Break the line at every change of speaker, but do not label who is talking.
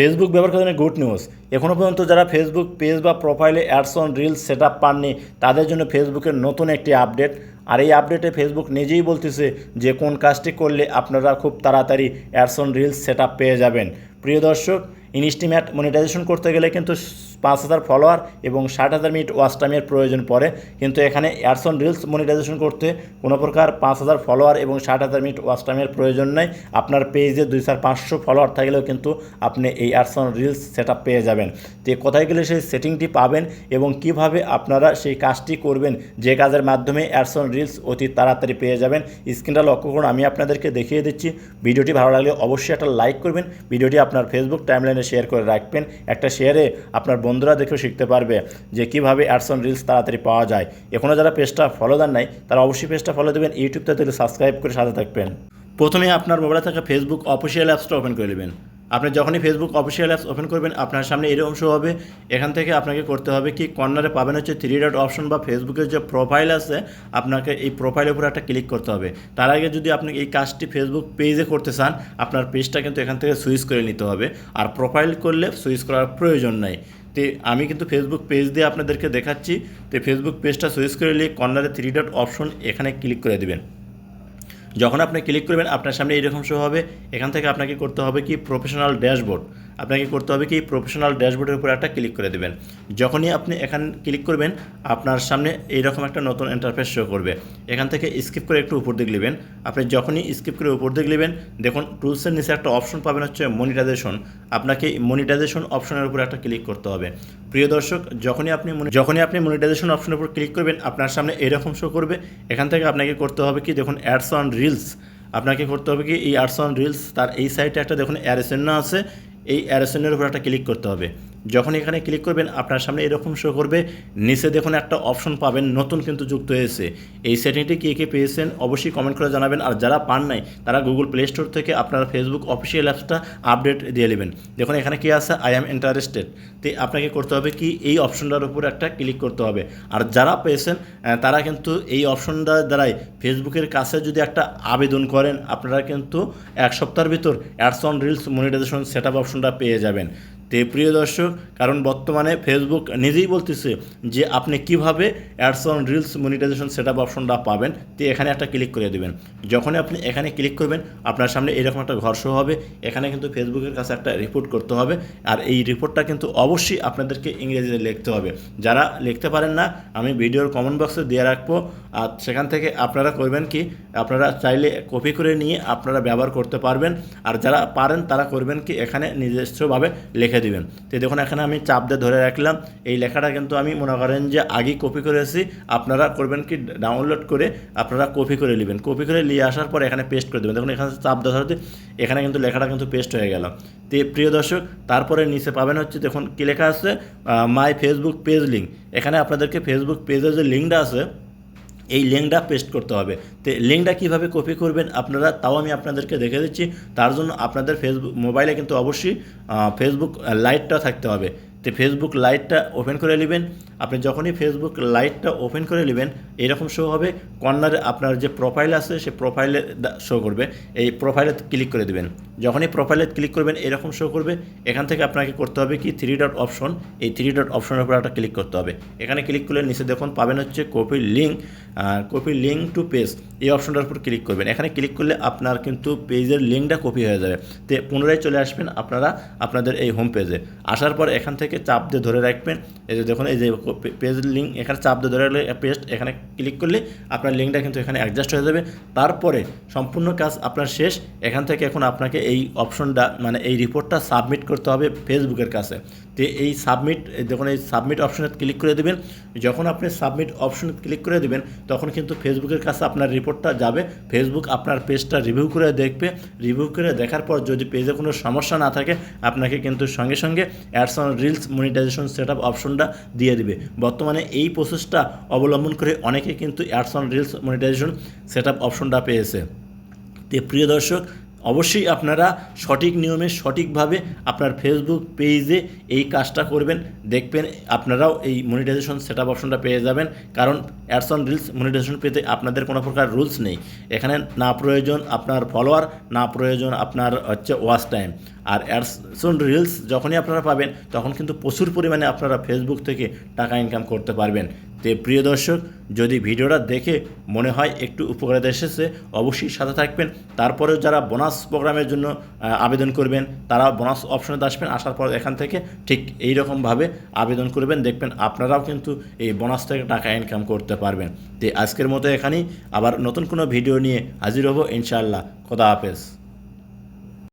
Facebook ব্যবহার করার good news এখনও পর্যন্ত যারা ফেসবুক পেজ বা প্রোফাইলে ads on reels set up পাননি, তাদের জন্য ফেসবুকের নতুন একটি আপডেট আর এই আপডেটে ফেসবুক নিজেই বলতেছে যে কোন কাজটি করলে আপনারা খুব তাড়াতাড়ি অ্যাডস অন রিলস সেট পেয়ে যাবেন। প্রিয় দর্শক ইনস্টিমেট মনিটাইজেশন করতে গেলে কিন্তু পাঁচ হাজার ফলোয়ার এবং ষাট হাজার মিনিট ওয়াচ টাইমের প্রয়োজন পড়ে। কিন্তু এখানে অ্যাডস অন রিলস মনিটাইজেশন করতে কোনো প্রকার পাঁচ হাজার ফলোয়ার এবং ষাট হাজার মিনিট ওয়াচ টাইমের প্রয়োজন নেই। আপনার পেজে দুই চার পাঁচশো ফলোয়ার থাকলেও কিন্তু আপনি এই অ্যাডস অন রিলস সেট পেয়ে যাবেন। তো কোথায় গেলে সেই সেটিংটি পাবেন এবং কীভাবে আপনারা সেই কাজটি করবেন, যে কাজের মাধ্যমে অ্যাডস অন রিলস অতি তাড়াতাড়ি পেয়ে যাবেন স্ক্রিনটা লক্ষ্য করুন, আমি আপনাদেরকে দেখিয়ে দিচ্ছি। ভিডিওটি ভালো লাগলে অবশ্যই একটা লাইক করবেন, ভিডিওটি আপনার ফেসবুক টাইমলাইনে শেয়ার করে রাখবেন, একটা শেয়ারে আপনার বন্ধুরা দেখেও শিখতে পারবে যে কীভাবে অ্যাডস অন রিলস তাড়াতাড়ি পাওয়া যায়। এখনও যারা পেজটা ফলো দেন নাই, তারা অবশ্যই পেজটা ফলো দেবেন ইউটিউবটা দিলে সাবস্ক্রাইব করে সাথে থাকবেন। প্রথমে আপনার মোবাইলে থাকা ফেসবুক অফিসিয়াল অ্যাপসটা ওপেন করে নেবেন। আপনি যখনই ফেসবুক অফিসিয়াল অ্যাপস ওপেন করবেন, আপনার সামনে এরকম শো হবে। এখান থেকে আপনাকে করতে হবে কি কর্নারে পাবেন হচ্ছে থ্রি ডট অপশন বা ফেসবুকের যে প্রোফাইল আছে, আপনাকে এই প্রোফাইলের উপরে একটা ক্লিক করতে হবে। তার আগে যদি আপনি এই কাজটি ফেসবুক পেজে করতে চান, আপনার পেজটা কিন্তু এখান থেকে সুইচ করে নিতে হবে। আর প্রোফাইল করলে সুইচ করার প্রয়োজন নাই। তো আমি কিন্তু ফেসবুক পেজ দিয়ে আপনাদেরকে দেখাচ্ছি। তো ফেসবুক পেজটা সুইচ করে নিয়ে কর্নারে থ্রি ডট অপশন এখানে ক্লিক করে দেবেন। যখন আপনি ক্লিক করবেন, আপনার সামনে এইরকম শো হবে। এখান থেকে আপনাকে করতে হবে কি? প্রফেশনাল ড্যাশবোর্ড আপনাকে করতে হবে কি প্রফেশনাল ড্যাশবোর্ডের উপর একটা ক্লিক করে দেবেন। যখনই আপনি এখান ক্লিক করবেন, আপনার সামনে এইরকম একটা নতুন ইন্টারফেস শো করবে। এখান থেকে স্কিপ করে একটু উপর দিকে নেবেন। আপনি যখনই স্কিপ করে উপর দিকে নেবেন, দেখুন টুলসের নিচে একটা অপশন পাবেন হচ্ছে মনিটাইজেশন আপনাকে মনিটাইজেশন অপশনের উপর একটা ক্লিক করতে হবে। প্রিয় দর্শক, যখনই আপনি যখনই আপনি মনিটাইজেশন অপশনের উপর ক্লিক করবেন, আপনার সামনে এরকম শো করবে। এখান থেকে আপনাকে করতে হবে কি, দেখুন অ্যাডস অন রিলস আপনাকে করতে হবে কি, এই আর্টস অন রিলস তার এই সাইডে একটা দেখুন অ্যারেসেন্য আছে। এই অ্যারেশনের উপর একটা ক্লিক করতে হবে। যখন এখানে ক্লিক করবেন, আপনার সামনে এরকম শো করবে। নিচে দেখুন একটা অপশন পাবেন, নতুন কিন্তু যুক্ত হয়েছে। এই সেটিংটি কে কে পেয়েছেন অবশ্যই কমেন্ট করে জানাবেন। আর যারা পান নাই, তারা গুগল প্লে স্টোর থেকে আপনার ফেসবুক অফিসিয়াল অ্যাপসটা আপডেট দিয়ে নেবেন। দেখুন এখানে কি আছে? আই অ্যাম ইন্টারেস্টেড তো আপনাকে করতে হবে কি? এই অপশনটার উপর একটা ক্লিক করতে হবে। আর যারা পেয়েছেন তারা কিন্তু এই অপশনটা দ্বারাই ফেসবুকের কাছে যদি একটা আবেদন করেন, আপনারা কিন্তু এক সপ্তাহের ভিতর ads on reels monetisation set up অপশনটা পেয়ে যাবেন। তে প্রিয় দর্শক, কারণ বর্তমানে ফেসবুক নিজেই বলতেছে যে আপনি কীভাবে ads on reels monetisation set up অপশনটা পাবেন, তো এখানে একটা ক্লিক করে দেবেন। যখনই আপনি এখানে ক্লিক করবেন, আপনার সামনে এরকম একটা ঘর show হবে, এখানে কিন্তু ফেসবুকের কাছে একটা রিপোর্ট করতে হবে, আর এই রিপোর্টটা কিন্তু অবশ্যই আপনাদেরকে ইংরেজিতে লিখতে হবে। যারা লিখতে পারেন না, আমি ভিডিওর কমেন্ট বক্সে দিয়ে রাখব, আর সেখান থেকে আপনারা করবেন কি, আপনারা চাইলে কপি করে নিয়ে আপনারা ব্যবহার করতে পারবেন, আর যারা পারেন তারা করবেন কি, এখানে নিজস্বভাবে লিখে দিবেন। তো দেখুন, এখানে আমি চাপ দিয়ে ধরে রাখলাম। এই লেখাটা কিন্তু আমি মনে করেন যে আগেই কপি করেছি আপনারা করবেন কি ডাউনলোড করে আপনারা কপি করে নেবেন। কপি করে নিয়ে আসার পর এখানে পেস্ট করে দেবেন। দেখুন, এখানে চাপ দেওয়া ধরতে এখানে কিন্তু লেখাটা কিন্তু পেস্ট হয়ে গেল। তো প্রিয় দর্শক, তারপরে নিচে পাবেন হচ্ছে, দেখুন কী লেখা আছে মাই ফেসবুক পেজ লিঙ্ক এখানে আপনাদেরকে ফেসবুক পেজের যে লিঙ্কটা আছে এই লিঙ্কটা পেস্ট করতে হবে। তো লিঙ্কটা কীভাবে কপি করবেন আপনারা, তাও আমি আপনাদেরকে দেখে দিচ্ছি। তার জন্য আপনাদের ফেসবুক, মোবাইলে কিন্তু অবশ্যই ফেসবুক লাইটটা থাকতে হবে। তো ফেসবুক লাইটটা ওপেন করে নেবেন। আপনি যখনই ফেসবুক লাইটটা ওপেন করে নেবেন, এরকম শো হবে। কর্নারে আপনার যে প্রোফাইল আছে, সে প্রোফাইলে শো করবে। এই প্রোফাইলে ক্লিক করে দেবেন। যখনই প্রোফাইলে ক্লিক করবেন, এরকম শো করবে। এখান থেকে আপনাকে করতে হবে কি? থ্রি ডট অপশন এই থ্রি ডট অপশনের উপর একটা ক্লিক করতে হবে। এখানে ক্লিক করলে নিচে দেখুন পাবেন হচ্ছে copy link copy link to page এই অপশনটার উপর ক্লিক করবেন। এখানে ক্লিক করলে আপনার কিন্তু পেজের লিঙ্কটা কপি হয়ে যাবে। তো পুনরায় চলে আসবেন আপনারা, আপনাদের এই হোম পেজে আসার পর এখান থেকে চাপ দিয়ে ধরে রাখবেন। এই যে দেখুন, এই যে পেজ লিঙ্ক এখানে চাপ দিয়ে ধরে রাখলে পেস্ট এখানে ক্লিক করলে আপনার লিঙ্কটা কিন্তু এখানে অ্যাডজাস্ট হয়ে যাবে। তারপরে সম্পূর্ণ কাজ আপনার শেষ। এখান থেকে এখন আপনাকে এই অপশনটা মানে এই রিপোর্টটা সাবমিট করতে হবে ফেসবুকের কাছে। তো এই সাবমিট দেখুন, এই সাবমিট অপশনে ক্লিক করে দেবেন। যখন আপনি সাবমিট অপশনে ক্লিক করে দেবেন, তখন কিন্তু ফেসবুকের কাছে আপনার রিপোর্টটা যাবে। ফেসবুক আপনার পেজটা রিভিউ করে দেখবে। রিভিউ করে দেখার পর যদি পেজে কোনো সমস্যা না থাকে, আপনাকে কিন্তু সঙ্গে সঙ্গে ads on reels monetisation set up অপশনটা দিয়ে দিবে। বর্তমানে এই প্রসেসটা অবলম্বন করে অনেকে কিন্তু ads on reels monetisation set up অপশনটা পেয়েছে। তো প্রিয় দর্শক অবশ্যই আপনারা সঠিক নিয়মে, সঠিকভাবে আপনার ফেসবুক পেজে এই কাজটা করবেন। দেখবেন আপনারাও এই মনিটাইজেশন সেট আপ অপশনটা পেয়ে যাবেন। কারণ অ্যাডস রিলস মনিটাইজেশন পেতে আপনাদের কোনো প্রকার রুলস নেই। এখানে না প্রয়োজন আপনার ফলোয়ার না প্রয়োজন আপনার হচ্ছে ওয়াচ টাইম আর অ্যাডসন রিলস যখনই আপনারা পাবেন, তখন কিন্তু প্রচুর পরিমাণে আপনারা ফেসবুক থেকে টাকা ইনকাম করতে পারবেন। তো প্রিয় দর্শক, যদি ভিডিওটা দেখে মনে হয় একটু উপকারে এসেছে, অবশ্যই সাথে থাকবেন। তারপরেও যারা বোনাস প্রোগ্রামের জন্য আবেদন করবেন তারা বোনাস অপশনে আসবেন, আসার পর এখান থেকে ঠিক এই রকমভাবে আবেদন করবেন। দেখবেন আপনারাও কিন্তু এই বোনাস থেকে টাকা ইনকাম করতে পারবেন। তো আজকের মতো এখানেই। আবার নতুন কোনো ভিডিও নিয়ে হাজির হব, ইনশাআল্লাহ। খোদা হাফেজ।